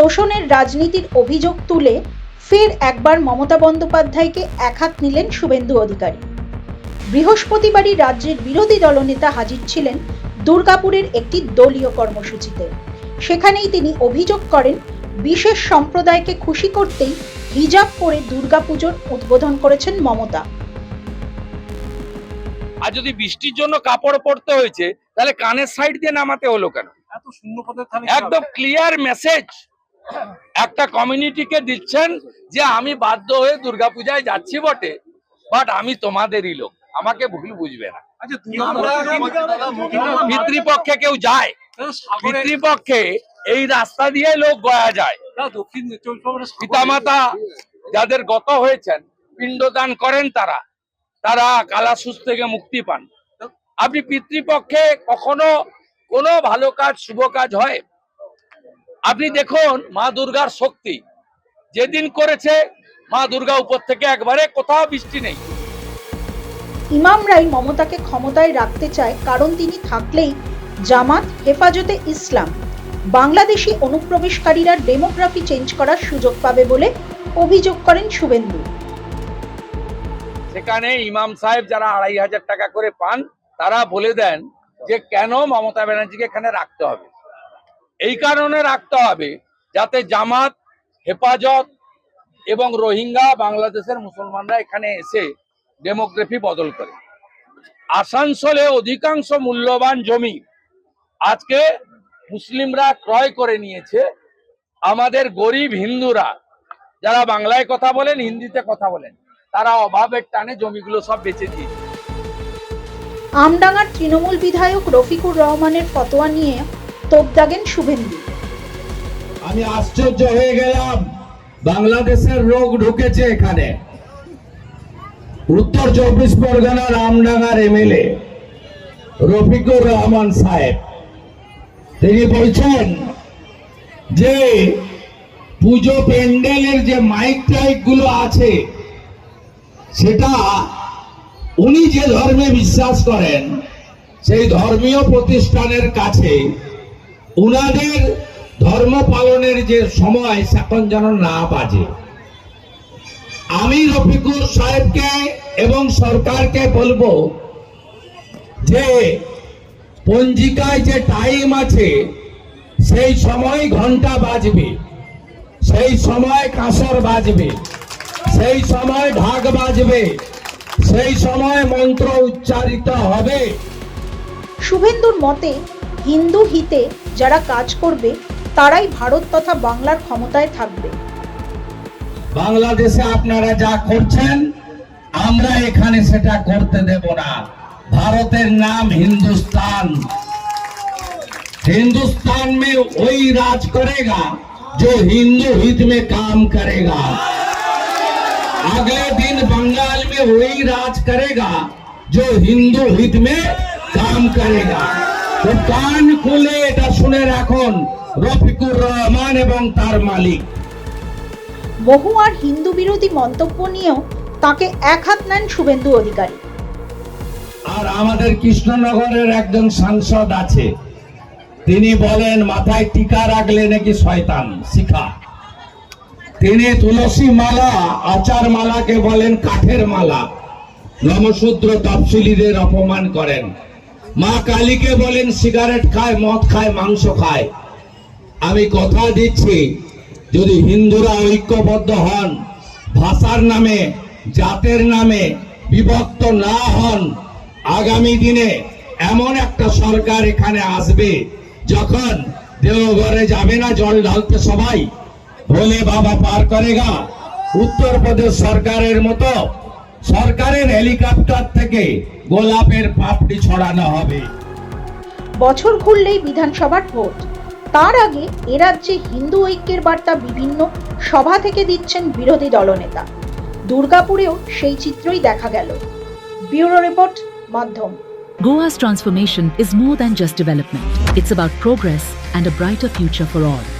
তোষণের রাজনীতির অভিযোগ তুলে ফের একবার মমতা বন্দ্যোপাধ্যায়কে একহাত নিলেন শুভেন্দু অধিকারী। বৃহস্পতিবারই রাজ্যের বিরোধী দলনেতা হাজির ছিলেন দুর্গাপুরের একটি দলীয় কর্মসূচিতে। সেখানেই তিনি অভিযোগ করেন বিশেষ সম্প্রদায়কে খুশি করতেই হিজাব পরে দুর্গাপুজোর উদ্বোধন করেছেন মমতা। আর যদি বৃষ্টির জন্য কাপড় পরতে হয়েছে তাহলে কানের সাইড দিয়ে নামাতে হলো কেন? এত শূন্য পদের একদম ক্লিয়ার মেসেজ একটা কমিউনিটিকে দিচ্ছেন যে আমি বাধ্য হয়ে দুর্গাপূজায় যাচ্ছি বটে বাট আমি তোমাদেরই লোক আমাকে ভুল বুঝবে না। আচ্ছা পিতৃপক্ষে কেউ যায় পিতৃপক্ষে এই রাস্তা দিয়ে লোক গয়া যায়। পিতামাতা যাদের গত হয়েছেন পিণ্ডদান করেন তারা তারা কালাসুস থেকে মুক্তি পান। আপনি পিতৃপক্ষে কখনো কোনো ভালো কাজ শুভ কাজ হয়? আপনি দেখুন মা দুর্গার শক্তি। যেদিন করেছে মা দুর্গা উপর থেকে একবারে কোথাও বৃষ্টি নেই। ইমামরাই মমতাকে ক্ষমতায় রাখতে চায় কারণ তিনি থাকলেই জামাত হেফাজতে ইসলাম। বাংলাদেশি অনুপ্রবেশকারীরা ডেমোগ্রাফি চেঞ্জ করার সুযোগ পাবে বলে অভিযোগ করেন শুভেন্দু। সেখানে ইমাম সাহেব যারা আড়াই হাজার টাকা করে পান তারা বলে দেন যে কেন মমতা ব্যানার্জিকে এখানে রাখতে হবে? এই কারণে রাখতে হবে যাতে জামাত, হেফাজত এবং রোহিঙ্গা বাংলাদেশের মুসলমানরা এখানে এসে ডেমোগ্রাফি বদল করে। আসানসোলে অধিকাংশ মূল্যবান জমি আজকে মুসলিমরা ক্রয় করে নিয়েছে। আমাদের গরিব হিন্দুরা, যারা বাংলায় কথা বলেন, হিন্দিতে কথা বলেন, তারা অভাবের টানে জমিগুলো সব বেচে দিয়েছে। আমডাঙ্গার তৃণমূল বিধায়ক রফিকুর রহমানের ফতোয়া নিয়ে তোপ দাগেন শুভেন্দু। আমি আশ্চর্য হয়ে গেলাম। বাংলাদেশের রোগ ঢুকেছে এখানে। উত্তর চব্বিশ পরগনার আমডাঙ্গার এমএলএ রফিকুর রহমান সাহেব। তিনি বলছেন যে, পুজো প্যান্ডেলের যে মাইক টাইকগুলো আছে, সেটা উনি যে ধর্মে বিশ্বাস করেন, সেই ধর্মীয় প্রতিষ্ঠানের কাছে উনাদের ধর্ম পালনের যে সময় এখন যেন না বাজে। আমি রফিকুর সাহেবকে এবং সরকারকে বলব যে, পঞ্জিকায় যে টাইম আছে, সেই সময় ঘণ্টা বাজবে। সেই সময় কাঁসর বাজবে। সেই সময় ঢাক বাজবে। সেই সময় মন্ত্র উচ্চারিত হবে। শুভেন্দুর মতে হিন্দু হিতে যারা কাজ করবে তারাই ভারত তথা বাংলার ক্ষমতায় থাকবে বাংলাদেশে আপনারা যা করছেন আমরা এখানে সেটা করতে দেব না ভারতের नाम हिंदुस्तान हिंदुस्तान में वही राज करेगा जो हिंदू हित में काम करेगा अगले दिन बंगाल में वही राज करेगा जो हिंदू हित में काम करेगा তো কান খুলে এটা শুনে রাখুন রফিকুর রহমান এবং তার মালিক। বহু আর হিন্দু বিরোধী মন্তব্য নিয়েও তাকে এক হাত নেন শুভেন্দু অধিকারী। আর আমাদের কৃষ্ণনগরের একজন সাংসদ আছে। তিনি বলেন মাথায় টিকা রাখলে নাকি শয়তান? শিখা। তিনি তুলসী মালা আচার মালাকে বলেন কাঠের মালা। নমশূদ্র তফসিলিদের অপমান করেন। মা কালীকে বলেন, সিগারেট খায়, মদ খায়, মাংস খায়। আমি কথা দিচ্ছি, যদি হিন্দুরা ঐক্যবদ্ধ হন, ভাষার নামে, জাতের নামে বিভক্ত না হন, আগামী দিনে এমন একটা সরকার এখানে আসবে, যখন দেওঘরে যাবে না জল ঢালতে সবাই? ভোলে বাবা পার করেগা। উত্তরপ্রদেশ সরকারের মতো সরকারের হেলিকপ্টার থেকে গোলাপের পাপড়ি ছড়ানো হবে। বছর ঘুরলেই বিধানসভার ভোট। তার আগে এ রাজ্যে হিন্দু ঐক্যের বার্তা বিভিন্ন সভা থেকে দিচ্ছেন বিরোধী দলনেতা। দুর্গাপুরেও সেই চিত্রই দেখা গেল। ব্যুরো রিপোর্ট মাধ্যম। Goa's transformation is more than just development. It's about progress and a brighter future for all.